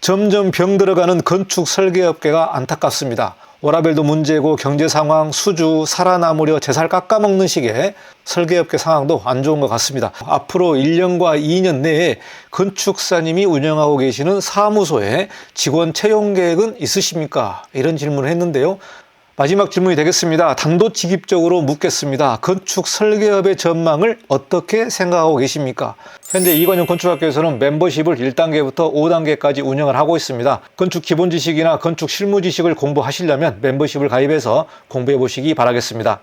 점점 병들어가는 건축 설계업계가 안타깝습니다. 워라벨도 문제고 경제 상황, 수주, 살아남으려 제살 깎아먹는 식의 설계업계 상황도 안 좋은 것 같습니다. 앞으로 1년과 2년 내에 건축사님이 운영하고 계시는 사무소에 직원 채용 계획은 있으십니까? 이런 질문을 했는데요. 마지막 질문이 되겠습니다. 단도직입적으로 묻겠습니다. 건축 설계업의 전망을 어떻게 생각하고 계십니까? 현재 이관영 건축학교에서는 멤버십을 1단계부터 5단계까지 운영을 하고 있습니다. 건축 기본 지식이나 건축 실무 지식을 공부하시려면 멤버십을 가입해서 공부해 보시기 바라겠습니다.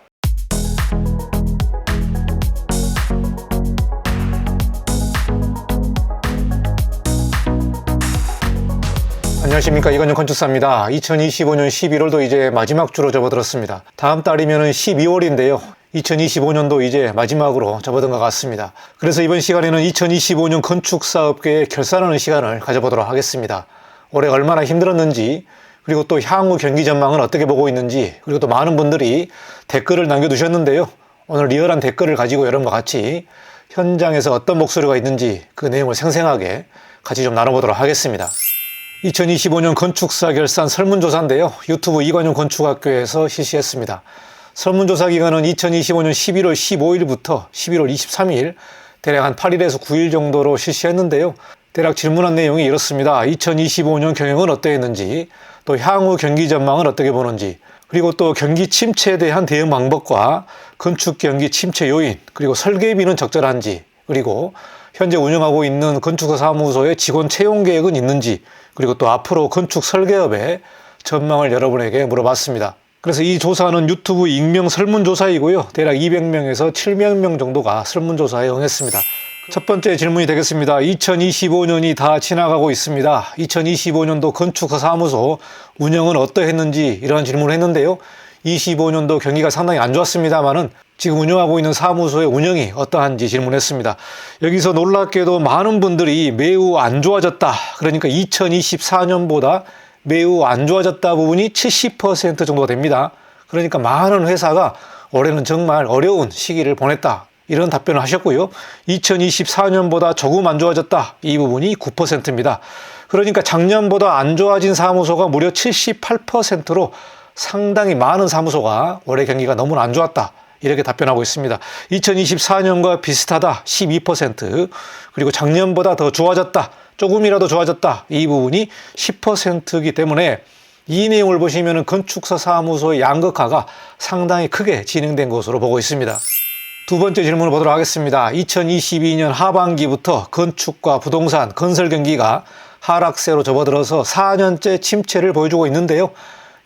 안녕하십니까 이건영 건축사입니다. 2025년 11월도 이제 마지막 주로 접어들었습니다. 다음 달이면 12월인데요. 2025년도 이제 마지막으로 접어든 것 같습니다. 그래서 이번 시간에는 2025년 건축사업계의 결산하는 시간을 가져보도록 하겠습니다. 올해 얼마나 힘들었는지 그리고 또 향후 경기 전망은 어떻게 보고 있는지 그리고 또 많은 분들이 댓글을 남겨두셨는데요. 오늘 리얼한 댓글을 가지고 여러분과 같이 현장에서 어떤 목소리가 있는지 그 내용을 생생하게 같이 좀 나눠보도록 하겠습니다. 2025년 건축사 결산 설문조사인데요. 유튜브 이관용 건축학교에서 실시했습니다. 설문조사 기간은 2025년 11월 15일부터 11월 23일, 대략 한 8일에서 9일 정도로 실시했는데요. 대략 질문한 내용이 이렇습니다. 2025년 경영은 어떠했는지, 또 향후 경기 전망은 어떻게 보는지, 그리고 또 경기 침체에 대한 대응 방법과 건축 경기 침체 요인, 그리고 설계비는 적절한지, 그리고 현재 운영하고 있는 건축사 사무소의 직원 채용 계획은 있는지, 그리고 또 앞으로 건축 설계업의 전망을 여러분에게 물어봤습니다. 그래서 이 조사는 유튜브 익명 설문조사이고요. 대략 200명에서 700명 정도가 설문조사에 응했습니다. 첫 번째 질문이 되겠습니다. 2025년이 다 지나가고 있습니다. 2025년도 건축사 사무소 운영은 어떠했는지 이러한 질문을 했는데요. 25년도 경기가 상당히 안 좋았습니다만은 지금 운영하고 있는 사무소의 운영이 어떠한지 질문했습니다. 여기서 놀랍게도 많은 분들이 매우 안 좋아졌다. 그러니까 2024년보다 매우 안 좋아졌다 부분이 70% 정도가 됩니다. 그러니까 많은 회사가 올해는 정말 어려운 시기를 보냈다. 이런 답변을 하셨고요. 2024년보다 조금 안 좋아졌다. 이 부분이 9%입니다. 그러니까 작년보다 안 좋아진 사무소가 무려 78%로 상당히 많은 사무소가 올해 경기가 너무 안 좋았다. 이렇게 답변하고 있습니다. 2024년과 비슷하다 12% 그리고 작년보다 더 좋아졌다 조금이라도 좋아졌다 이 부분이 10%이기 때문에 이 내용을 보시면 건축사 사무소의 양극화가 상당히 크게 진행된 것으로 보고 있습니다. 두 번째 질문을 보도록 하겠습니다. 2022년 하반기부터 건축과 부동산, 건설 경기가 하락세로 접어들어서 4년째 침체를 보여주고 있는데요.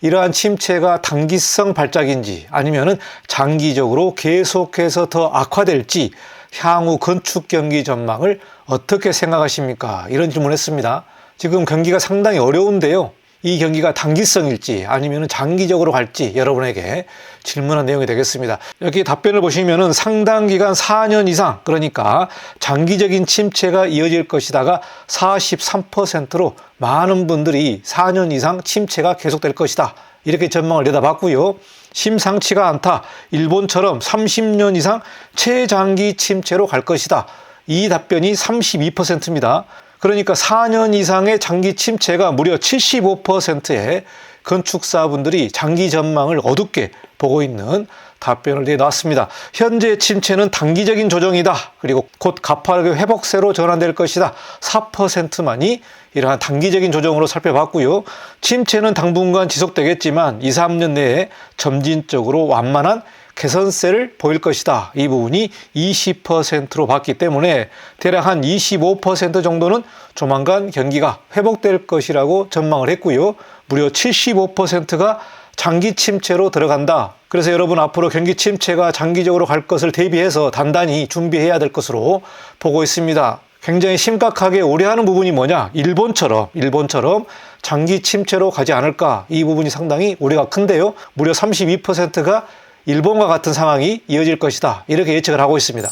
이러한 침체가 단기성 발작인지 아니면은 장기적으로 계속해서 더 악화될지 향후 건축 경기 전망을 어떻게 생각하십니까? 이런 질문을 했습니다. 지금 경기가 상당히 어려운데요. 이 경기가 단기성일지 아니면 장기적으로 갈지 여러분에게 질문한 내용이 되겠습니다. 여기 답변을 보시면은 상당 기간 4년 이상 그러니까 장기적인 침체가 이어질 것이다가 43%로 많은 분들이 4년 이상 침체가 계속될 것이다. 이렇게 전망을 내다봤고요. 심상치가 않다. 일본처럼 30년 이상 최장기 침체로 갈 것이다. 이 답변이 32%입니다. 그러니까 4년 이상의 장기 침체가 무려 75%의 건축사분들이 장기 전망을 어둡게 보고 있는 답변을 내놨습니다. 현재 침체는 단기적인 조정이다. 그리고 곧 가파르게 회복세로 전환될 것이다. 4%만이 이러한 단기적인 조정으로 살펴봤고요. 침체는 당분간 지속되겠지만 2, 3년 내에 점진적으로 완만한 개선세를 보일 것이다. 이 부분이 20%로 봤기 때문에 대략 한 25% 정도는 조만간 경기가 회복될 것이라고 전망을 했고요. 무려 75%가 장기 침체로 들어간다. 그래서 여러분 앞으로 경기 침체가 장기적으로 갈 것을 대비해서 단단히 준비해야 될 것으로 보고 있습니다. 굉장히 심각하게 우려하는 부분이 뭐냐? 일본처럼, 일본처럼 장기 침체로 가지 않을까? 이 부분이 상당히 우려가 큰데요. 무려 32%가 일본과 같은 상황이 이어질 것이다. 이렇게 예측을 하고 있습니다.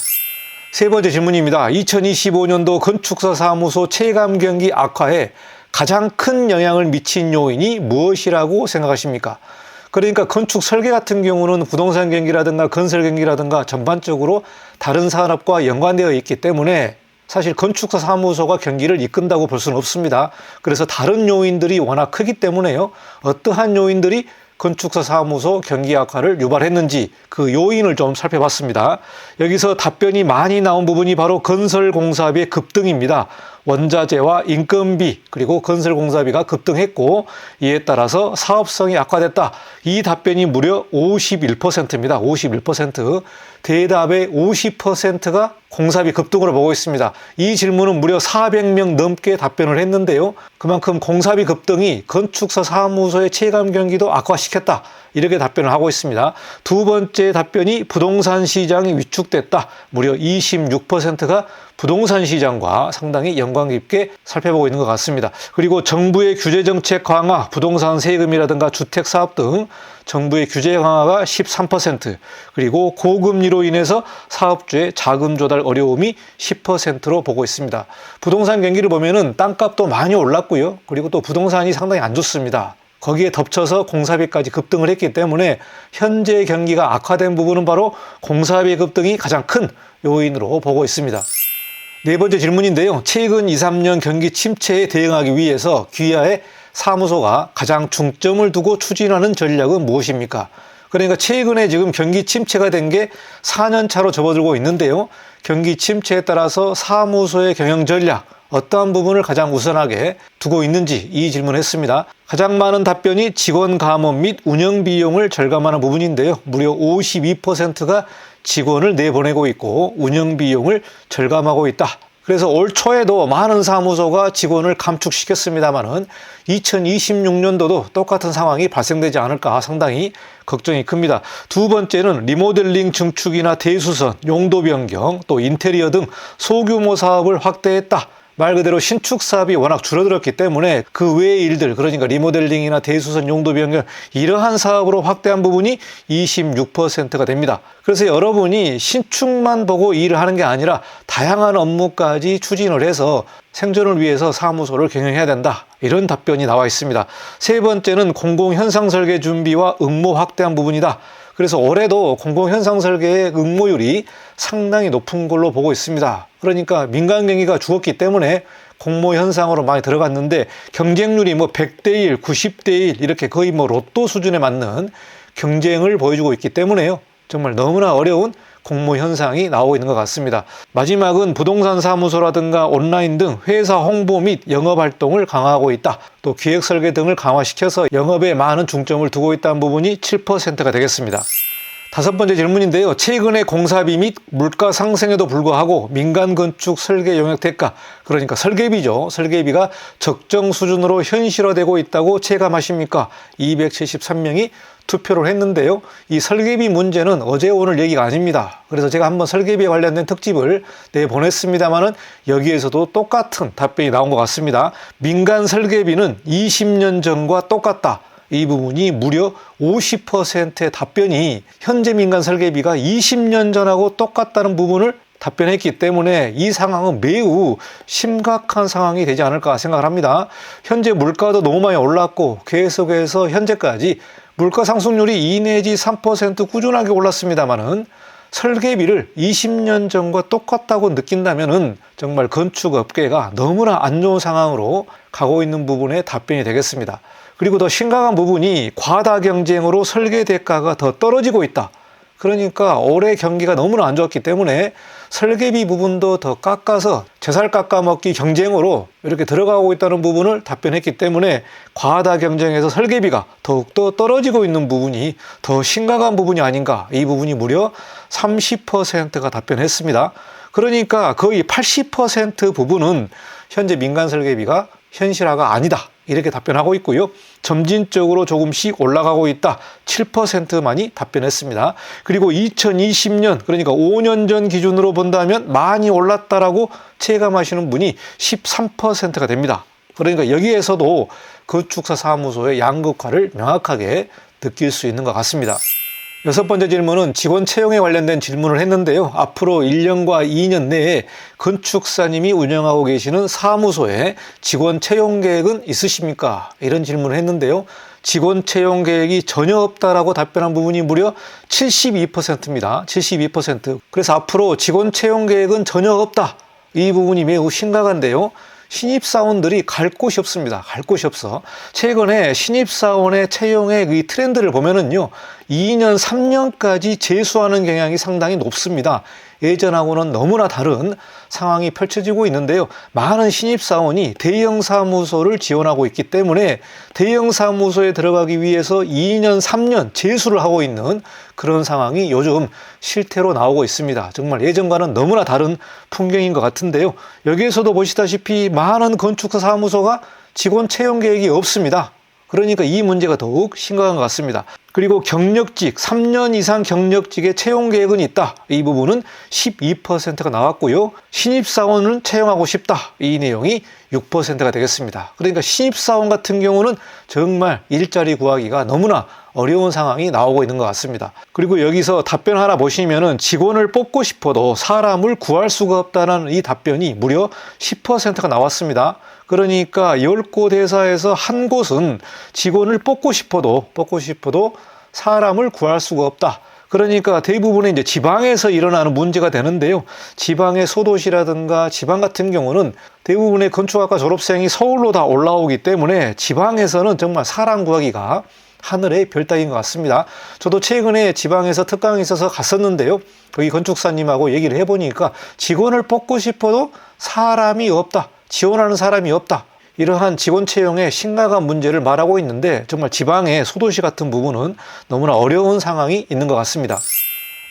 세 번째 질문입니다. 2025년도 건축사 사무소 체감 경기 악화에 가장 큰 영향을 미친 요인이 무엇이라고 생각하십니까? 그러니까 건축 설계 같은 경우는 부동산 경기라든가 건설 경기라든가 전반적으로 다른 산업과 연관되어 있기 때문에 사실 건축사 사무소가 경기를 이끈다고 볼 수는 없습니다. 그래서 다른 요인들이 워낙 크기 때문에요. 어떠한 요인들이 건축사 사무소 경기 악화를 유발했는지 그 요인을 좀 살펴봤습니다. 여기서 답변이 많이 나온 부분이 바로 건설공사비의 급등입니다. 원자재와 인건비 그리고 건설공사비가 급등했고 이에 따라서 사업성이 악화됐다. 이 답변이 무려 51%입니다. 51%. 대답의 50%가 공사비 급등으로 보고 있습니다. 이 질문은 무려 400명 넘게 답변을 했는데요. 그만큼 공사비 급등이 건축사 사무소의 체감 경기도 악화시켰다. 이렇게 답변을 하고 있습니다. 두 번째 답변이 부동산 시장이 위축됐다. 무려 26%가 부동산 시장과 상당히 연관 깊게 살펴보고 있는 것 같습니다. 그리고 정부의 규제 정책 강화, 부동산 세금이라든가 주택 사업 등 정부의 규제 강화가 13%, 그리고 고금리로 인해서 사업주의 자금 조달 어려움이 10%로 보고 있습니다. 부동산 경기를 보면은 땅값도 많이 올랐고요. 그리고 또 부동산이 상당히 안 좋습니다. 거기에 덮쳐서 공사비까지 급등을 했기 때문에 현재 경기가 악화된 부분은 바로 공사비 급등이 가장 큰 요인으로 보고 있습니다. 네 번째 질문인데요. 최근 2, 3년 경기 침체에 대응하기 위해서 귀하의 사무소가 가장 중점을 두고 추진하는 전략은 무엇입니까? 그러니까 최근에 지금 경기 침체가 된 게 4년 차로 접어들고 있는데요. 경기 침체에 따라서 사무소의 경영 전략, 어떠한 부분을 가장 우선하게 두고 있는지 이 질문했습니다. 가장 많은 답변이 직원 감원 및 운영 비용을 절감하는 부분인데요. 무려 52%가 직원을 내보내고 있고 운영 비용을 절감하고 있다. 그래서 올 초에도 많은 사무소가 직원을 감축시켰습니다만은 2026년도도 똑같은 상황이 발생되지 않을까 상당히 걱정이 큽니다. 두 번째는 리모델링 증축이나 대수선, 용도 변경, 또 인테리어 등 소규모 사업을 확대했다. 말 그대로 신축 사업이 워낙 줄어들었기 때문에 그 외의 일들 그러니까 리모델링이나 대수선 용도 변경 이러한 사업으로 확대한 부분이 26%가 됩니다. 그래서 여러분이 신축만 보고 일을 하는 게 아니라 다양한 업무까지 추진을 해서 생존을 위해서 사무소를 경영해야 된다. 이런 답변이 나와 있습니다. 세 번째는 공공 현상 설계 준비와 응모 확대한 부분이다. 그래서 올해도 공공현상 설계의 응모율이 상당히 높은 걸로 보고 있습니다. 그러니까 민간 경기가 죽었기 때문에 공모 현상으로 많이 들어갔는데 경쟁률이 뭐 100대 1, 90대 1 이렇게 거의 뭐 로또 수준에 맞는 경쟁을 보여주고 있기 때문에요. 정말 너무나 어려운 공모 현상이 나오고 있는 것 같습니다. 마지막은 부동산 사무소라든가 온라인 등 회사 홍보 및 영업 활동을 강화하고 있다. 또 기획 설계 등을 강화시켜서 영업에 많은 중점을 두고 있다는 부분이 7%가 되겠습니다. 다섯 번째 질문인데요. 최근에 공사비 및 물가 상승에도 불구하고 민간 건축 설계 용역 대가, 그러니까 설계비죠. 설계비가 적정 수준으로 현실화되고 있다고 체감하십니까? 273명이 투표를 했는데요. 이 설계비 문제는 어제 오늘 얘기가 아닙니다. 그래서 제가 한번 설계비에 관련된 특집을 내보냈습니다만은 여기에서도 똑같은 답변이 나온 것 같습니다. 민간 설계비는 20년 전과 똑같다. 이 부분이 무려 50%의 답변이 현재 민간 설계비가 20년 전하고 똑같다는 부분을 답변했기 때문에 이 상황은 매우 심각한 상황이 되지 않을까 생각을 합니다. 현재 물가도 너무 많이 올랐고 계속해서 현재까지 물가 상승률이 2 내지 3% 꾸준하게 올랐습니다만은 설계비를 20년 전과 똑같다고 느낀다면은 정말 건축 업계가 너무나 안 좋은 상황으로 가고 있는 부분에 답변이 되겠습니다. 그리고 더 심각한 부분이 과다 경쟁으로 설계 대가가 더 떨어지고 있다. 그러니까 올해 경기가 너무나 안 좋았기 때문에 설계비 부분도 더 깎아서 재살 깎아먹기 경쟁으로 이렇게 들어가고 있다는 부분을 답변했기 때문에 과다 경쟁에서 설계비가 더욱더 떨어지고 있는 부분이 더 심각한 부분이 아닌가 이 부분이 무려 30%가 답변했습니다. 그러니까 거의 80% 부분은 현재 민간 설계비가 현실화가 아니다. 이렇게 답변하고 있고요. 점진적으로 조금씩 올라가고 있다. 7%만이 답변했습니다. 그리고 2020년, 그러니까 5년 전 기준으로 본다면 많이 올랐다라고 체감하시는 분이 13%가 됩니다. 그러니까 여기에서도 건축사 사무소의 양극화를 명확하게 느낄 수 있는 것 같습니다. 여섯 번째 질문은 직원 채용에 관련된 질문을 했는데요. 앞으로 1년과 2년 내에 건축사님이 운영하고 계시는 사무소에 직원 채용 계획은 있으십니까? 이런 질문을 했는데요. 직원 채용 계획이 전혀 없다라고 답변한 부분이 무려 72%입니다. 72%. 그래서 앞으로 직원 채용 계획은 전혀 없다. 이 부분이 매우 심각한데요. 신입사원들이 갈 곳이 없습니다. 갈 곳이 없어. 최근에 신입사원의 채용의 이 트렌드를 보면은요, 2년, 3년까지 재수하는 경향이 상당히 높습니다. 예전하고는 너무나 다른 상황이 펼쳐지고 있는데요. 많은 신입사원이 대형 사무소를 지원하고 있기 때문에 대형 사무소에 들어가기 위해서 2년, 3년 재수를 하고 있는 그런 상황이 요즘 실태로 나오고 있습니다. 정말 예전과는 너무나 다른 풍경인 것 같은데요. 여기에서도 보시다시피 많은 건축사 사무소가 직원 채용 계획이 없습니다. 그러니까 이 문제가 더욱 심각한 것 같습니다. 그리고 경력직, 3년 이상 경력직의 채용 계획은 있다. 이 부분은 12%가 나왔고요. 신입사원은 채용하고 싶다. 이 내용이 6%가 되겠습니다. 그러니까 신입사원 같은 경우는 정말 일자리 구하기가 너무나 어려운 상황이 나오고 있는 것 같습니다. 그리고 여기서 답변 하나 보시면은 직원을 뽑고 싶어도 사람을 구할 수가 없다는 이 답변이 무려 10%가 나왔습니다. 그러니까 10곳 회사에서 한 곳은 직원을 뽑고 싶어도 뽑고 싶어도 사람을 구할 수가 없다. 그러니까 대부분의 이제 지방에서 일어나는 문제가 되는데요. 지방의 소도시라든가 지방 같은 경우는 대부분의 건축학과 졸업생이 서울로 다 올라오기 때문에 지방에서는 정말 사람 구하기가 하늘의 별 따기인 것 같습니다. 저도 최근에 지방에서 특강이 있어서 갔었는데요. 거기 건축사님하고 얘기를 해보니까 직원을 뽑고 싶어도 사람이 없다. 지원하는 사람이 없다. 이러한 직원 채용에 심각한 문제를 말하고 있는데 정말 지방의 소도시 같은 부분은 너무나 어려운 상황이 있는 것 같습니다.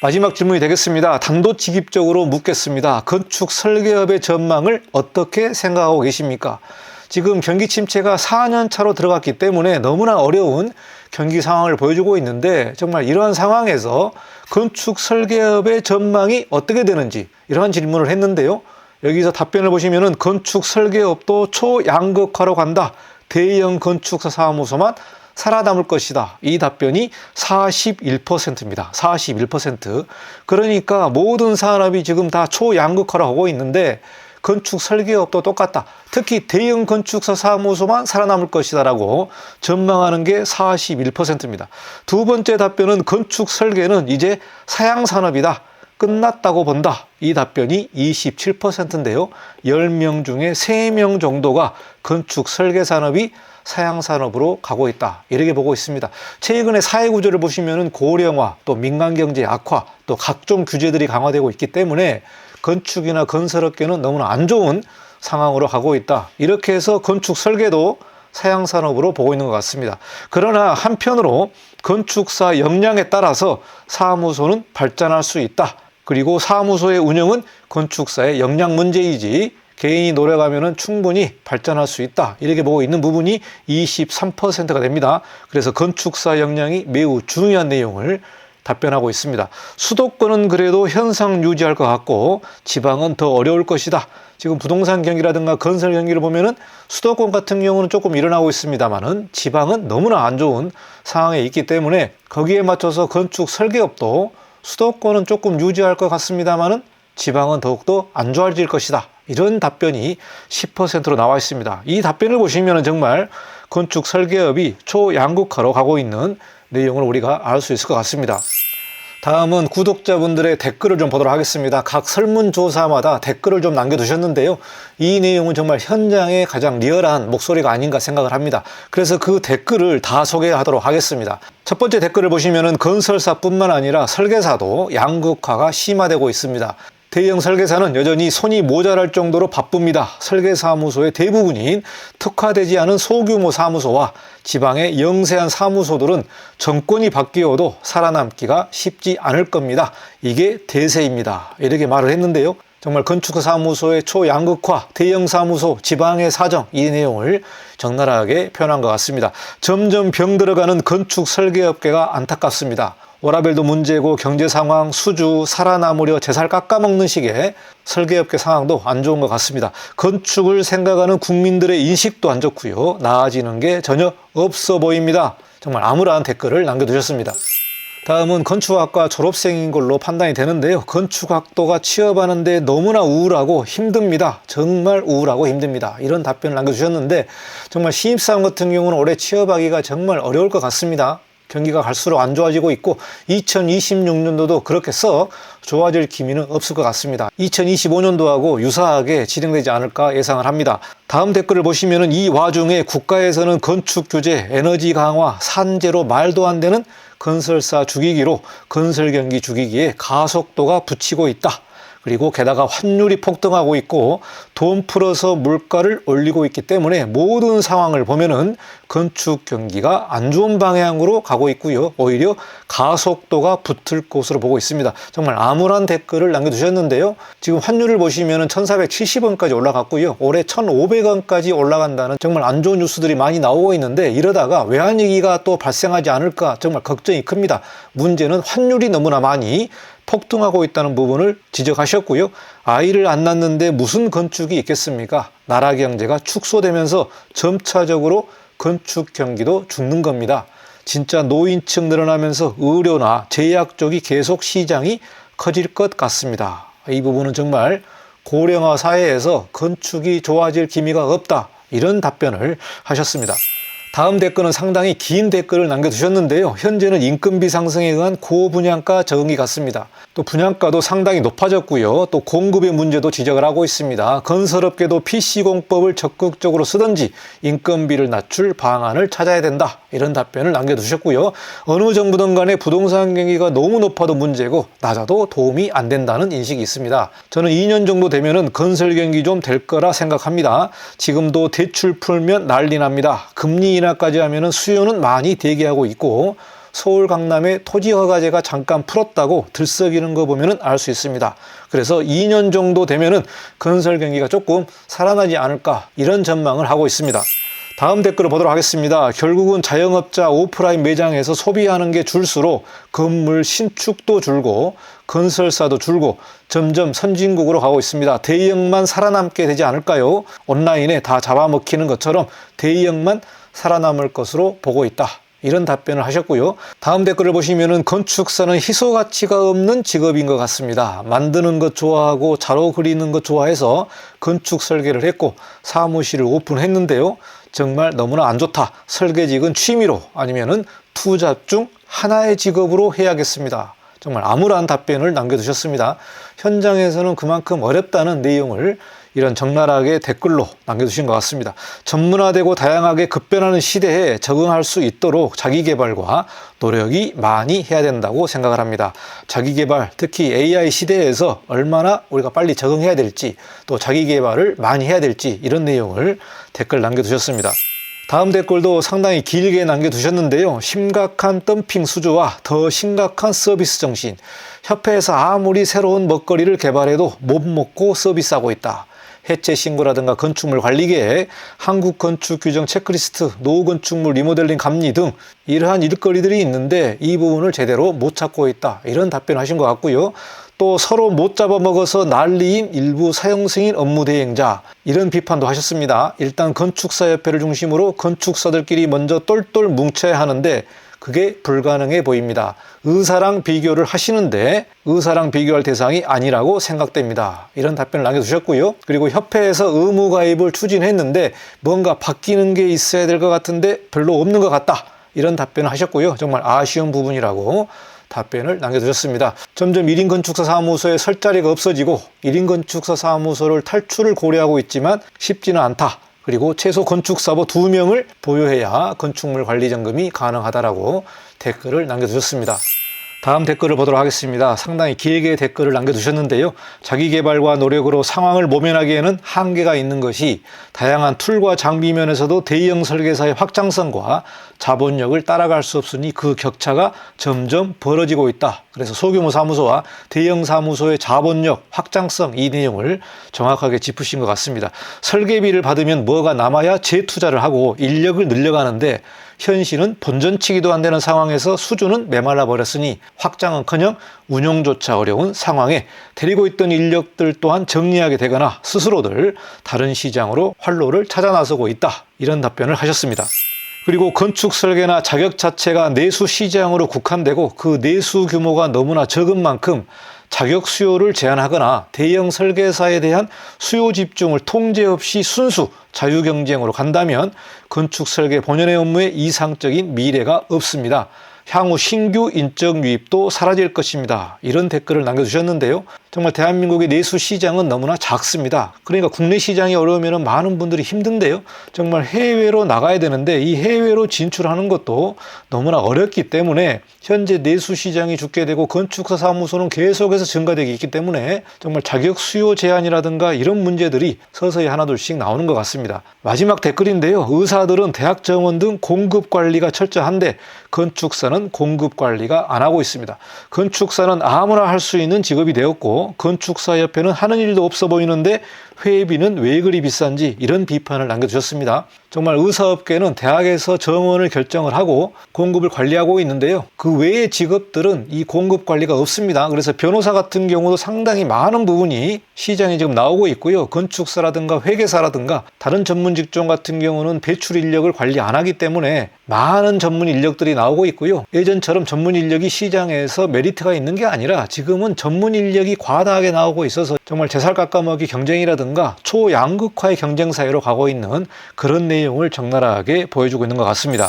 마지막 질문이 되겠습니다. 단도직입적으로 묻겠습니다. 건축 설계업의 전망을 어떻게 생각하고 계십니까? 지금 경기 침체가 4년 차로 들어갔기 때문에 너무나 어려운 경기 상황을 보여주고 있는데 정말 이러한 상황에서 건축 설계업의 전망이 어떻게 되는지 이러한 질문을 했는데요. 여기서 답변을 보시면은 건축 설계업도 초양극화로 간다. 대형 건축사 사무소만 살아남을 것이다. 이 답변이 41%입니다. 41%. 그러니까 모든 산업이 지금 다 초양극화로 하고 있는데 건축 설계업도 똑같다. 특히 대형 건축사 사무소만 살아남을 것이다라고 전망하는 게 41%입니다. 두 번째 답변은 건축 설계는 이제 사양 산업이다. 끝났다고 본다. 이 답변이 27%인데요. 10명 중에 3명 정도가 건축 설계 산업이 사양 산업으로 가고 있다. 이렇게 보고 있습니다. 최근에 사회 구조를 보시면은 고령화, 또 민간 경제 악화, 또 각종 규제들이 강화되고 있기 때문에 건축이나 건설업계는 너무나 안 좋은 상황으로 가고 있다. 이렇게 해서 건축 설계도 사양 산업으로 보고 있는 것 같습니다. 그러나 한편으로 건축사 역량에 따라서 사무소는 발전할 수 있다. 그리고 사무소의 운영은 건축사의 역량 문제이지 개인이 노력하면 충분히 발전할 수 있다. 이렇게 보고 있는 부분이 23%가 됩니다. 그래서 건축사 역량이 매우 중요한 내용을 답변하고 있습니다. 수도권은 그래도 현상 유지할 것 같고 지방은 더 어려울 것이다. 지금 부동산 경기라든가 건설 경기를 보면은 수도권 같은 경우는 조금 일어나고 있습니다만은 지방은 너무나 안 좋은 상황에 있기 때문에 거기에 맞춰서 건축 설계업도 수도권은 조금 유지할 것 같습니다만은 지방은 더욱더 안 좋아질 것이다. 이런 답변이 10%로 나와 있습니다. 이 답변을 보시면 정말 건축 설계업이 초양극화로 가고 있는 내용을 우리가 알 수 있을 것 같습니다. 다음은 구독자분들의 댓글을 좀 보도록 하겠습니다. 각 설문조사마다 댓글을 좀 남겨두셨는데요. 이 내용은 정말 현장의 가장 리얼한 목소리가 아닌가 생각을 합니다. 그래서 그 댓글을 다 소개하도록 하겠습니다. 첫 번째 댓글을 보시면은 건설사뿐만 아니라 설계사도 양극화가 심화되고 있습니다. 대형 설계사는 여전히 손이 모자랄 정도로 바쁩니다. 설계사무소의 대부분인 특화되지 않은 소규모 사무소와 지방의 영세한 사무소들은 정권이 바뀌어도 살아남기가 쉽지 않을 겁니다. 이게 대세입니다. 이렇게 말을 했는데요. 정말 건축 사무소의 초양극화, 대형 사무소, 지방의 사정 이 내용을 적나라하게 표현한 것 같습니다. 점점 병 들어가는 건축 설계업계가 안타깝습니다. 워라벨도 문제고 경제 상황, 수주, 살아남으려 제살 깎아먹는 식의 설계업계 상황도 안 좋은 것 같습니다. 건축을 생각하는 국민들의 인식도 안 좋고요. 나아지는 게 전혀 없어 보입니다. 정말 암울한 댓글을 남겨두셨습니다. 다음은 건축학과 졸업생인 걸로 판단이 되는데요. 건축학도가 취업하는데 너무나 우울하고 힘듭니다. 정말 우울하고 힘듭니다. 이런 답변을 남겨주셨는데 정말 신입사원 같은 경우는 올해 취업하기가 정말 어려울 것 같습니다. 경기가 갈수록 안 좋아지고 있고 2026년도도 그렇게 썩 좋아질 기미는 없을 것 같습니다. 2025년도하고 유사하게 진행되지 않을까 예상을 합니다. 다음 댓글을 보시면은 이 와중에 국가에서는 건축 규제, 에너지 강화, 산재로 말도 안 되는 건설사 죽이기로 건설 경기 죽이기에 가속도가 붙이고 있다. 그리고 게다가 환율이 폭등하고 있고 돈 풀어서 물가를 올리고 있기 때문에 모든 상황을 보면은 건축 경기가 안 좋은 방향으로 가고 있고요. 오히려 가속도가 붙을 것으로 보고 있습니다. 정말 암울한 댓글을 남겨주셨는데요. 지금 환율을 보시면은 1470원까지 올라갔고요. 올해 1500원까지 올라간다는 정말 안 좋은 뉴스들이 많이 나오고 있는데 이러다가 외환위기가 또 발생하지 않을까 정말 걱정이 큽니다. 문제는 환율이 너무나 많이 폭등하고 있다는 부분을 지적하셨고요. 아이를 안 낳는데 무슨 건축이 있겠습니까? 나라 경제가 축소되면서 점차적으로 건축 경기도 죽는 겁니다. 진짜 노인층 늘어나면서 의료나 제약 쪽이 계속 시장이 커질 것 같습니다. 이 부분은 정말 고령화 사회에서 건축이 좋아질 기미가 없다. 이런 답변을 하셨습니다. 다음 댓글은 상당히 긴 댓글을 남겨두셨는데요. 현재는 인건비 상승에 의한 고분양가 적응이 같습니다. 또 분양가도 상당히 높아졌고요. 또 공급의 문제도 지적을 하고 있습니다. 건설업계도 PC공법을 적극적으로 쓰든지 인건비를 낮출 방안을 찾아야 된다. 이런 답변을 남겨두셨고요. 어느 정부든 간에 부동산 경기가 너무 높아도 문제고 낮아도 도움이 안 된다는 인식이 있습니다. 저는 2년 정도 되면은 건설 경기 좀 될 거라 생각합니다. 지금도 대출 풀면 난리 납니다. 금리 인하까지 하면은 수요는 많이 대기하고 있고 서울 강남의 토지 허가제가 잠깐 풀었다고 들썩이는 거 보면은 알 수 있습니다. 그래서 2년 정도 되면은 건설 경기가 조금 살아나지 않을까 이런 전망을 하고 있습니다. 다음 댓글을 보도록 하겠습니다. 결국은 자영업자 오프라인 매장에서 소비하는 게 줄수록 건물 신축도 줄고 건설사도 줄고 점점 선진국으로 가고 있습니다. 대형만 살아남게 되지 않을까요? 온라인에 다 잡아먹히는 것처럼 대형만 살아남을 것으로 보고 있다. 이런 답변을 하셨고요. 다음 댓글을 보시면은 건축사는 희소 가치가 없는 직업인 것 같습니다. 만드는 것 좋아하고 자로 그리는 것 좋아해서 건축 설계를 했고 사무실을 오픈했는데요. 정말 너무나 안 좋다. 설계직은 취미로 아니면은 투자 중 하나의 직업으로 해야겠습니다. 정말 암울한 답변을 남겨두셨습니다. 현장에서는 그만큼 어렵다는 내용을 이런 적나라하게 댓글로 남겨두신 것 같습니다. 전문화되고 다양하게 급변하는 시대에 적응할 수 있도록 자기 개발과 노력이 많이 해야 된다고 생각을 합니다. 자기 개발, 특히 AI 시대에서 얼마나 우리가 빨리 적응해야 될지 또 자기 개발을 많이 해야 될지 이런 내용을 댓글 남겨두셨습니다. 다음 댓글도 상당히 길게 남겨두셨는데요. 심각한 덤핑 수주와 더 심각한 서비스 정신. 협회에서 아무리 새로운 먹거리를 개발해도 못 먹고 서비스하고 있다. 해체 신고라든가 건축물 관리 계획, 한국 건축 규정 체크리스트, 노후 건축물 리모델링 감리 등 이러한 일거리들이 있는데 이 부분을 제대로 못 찾고 있다. 이런 답변하신 것 같고요. 또 서로 못 잡아먹어서 난리인 일부 사형승인 업무 대행자 이런 비판도 하셨습니다. 일단 건축사협회를 중심으로 건축사들끼리 먼저 똘똘 뭉쳐야 하는데 그게 불가능해 보입니다. 의사랑 비교를 하시는데 의사랑 비교할 대상이 아니라고 생각됩니다. 이런 답변을 남겨주셨고요. 그리고 협회에서 의무 가입을 추진했는데 뭔가 바뀌는 게 있어야 될 것 같은데 별로 없는 것 같다. 이런 답변을 하셨고요. 정말 아쉬운 부분이라고 답변을 남겨주셨습니다. 점점 1인 건축사 사무소에 설 자리가 없어지고 1인 건축사 사무소를 탈출을 고려하고 있지만 쉽지는 않다. 그리고 최소 건축사보 2명을 보유해야 건축물 관리 점검이 가능하다라고 댓글을 남겨주셨습니다. 다음 댓글을 보도록 하겠습니다. 상당히 길게 댓글을 남겨두셨는데요. 자기 개발과 노력으로 상황을 모면하기에는 한계가 있는 것이 다양한 툴과 장비 면에서도 대형 설계사의 확장성과 자본력을 따라갈 수 없으니 그 격차가 점점 벌어지고 있다. 그래서 소규모 사무소와 대형 사무소의 자본력, 확장성 이 내용을 정확하게 짚으신 것 같습니다. 설계비를 받으면 뭐가 남아야 재투자를 하고 인력을 늘려가는데 현실은 본전치기도 안 되는 상황에서 수주는 메말라 버렸으니 확장은커녕 운영조차 어려운 상황에 데리고 있던 인력들 또한 정리하게 되거나 스스로들 다른 시장으로 활로를 찾아 나서고 있다. 이런 답변을 하셨습니다. 그리고 건축 설계나 자격 자체가 내수 시장으로 국한되고 그 내수 규모가 너무나 적은 만큼 자격 수요를 제한하거나 대형 설계사에 대한 수요 집중을 통제 없이 순수 자유 경쟁으로 간다면 건축 설계 본연의 업무에 이상적인 미래가 없습니다. 향후 신규 인적 유입도 사라질 것입니다. 이런 댓글을 남겨주셨는데요. 정말 대한민국의 내수 시장은 너무나 작습니다. 그러니까 국내 시장이 어려우면 많은 분들이 힘든데요. 정말 해외로 나가야 되는데 이 해외로 진출하는 것도 너무나 어렵기 때문에 현재 내수 시장이 죽게 되고 건축사 사무소는 계속해서 증가되기 있기 때문에 정말 자격 수요 제한이라든가 이런 문제들이 서서히 하나둘씩 나오는 것 같습니다. 마지막 댓글인데요. 의사들은 대학 정원 등 공급 관리가 철저한데 건축사는 공급 관리가 안 하고 있습니다. 건축사는 아무나 할 수 있는 직업이 되었고 건축사 옆에는 하는 일도 없어 보이는데 회비는 왜 그리 비싼지 이런 비판을 남겨주셨습니다. 정말 의사업계는 대학에서 정원을 결정을 하고 공급을 관리하고 있는데요. 그 외의 직업들은 이 공급 관리가 없습니다. 그래서 변호사 같은 경우도 상당히 많은 부분이 시장에 지금 나오고 있고요. 건축사라든가 회계사라든가 다른 전문 직종 같은 경우는 배출 인력을 관리 안 하기 때문에 많은 전문 인력들이 나오고 있고요. 예전처럼 전문 인력이 시장에서 메리트가 있는 게 아니라 지금은 전문 인력이 과다하게 나오고 있어서 정말 제살 깎아먹기 경쟁이라든가 초양극화의 경쟁 사회로 가고 있는 그런 내용을 적나라하게 보여주고 있는 것 같습니다.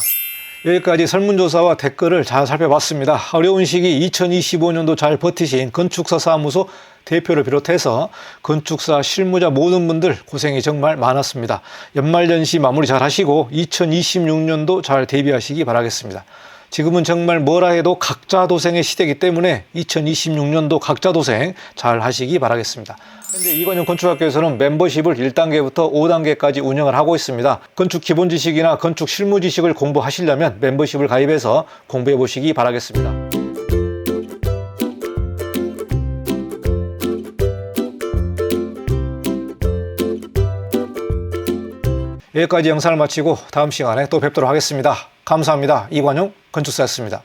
여기까지 설문조사와 댓글을 잘 살펴봤습니다. 어려운 시기 2025년도 잘 버티신 건축사 사무소 대표를 비롯해서 건축사 실무자 모든 분들 고생이 정말 많았습니다. 연말연시 마무리 잘 하시고 2026년도 잘 대비하시기 바라겠습니다. 지금은 정말 뭐라 해도 각자 도생의 시대이기 때문에 2026년도 각자 도생 잘 하시기 바라겠습니다. 현재 이관영 건축학교에서는 멤버십을 1단계부터 5단계까지 운영을 하고 있습니다. 건축 기본 지식이나 건축 실무 지식을 공부하시려면 멤버십을 가입해서 공부해 보시기 바라겠습니다. 여기까지 영상을 마치고 다음 시간에 또 뵙도록 하겠습니다. 감사합니다. 이관용 건축사였습니다.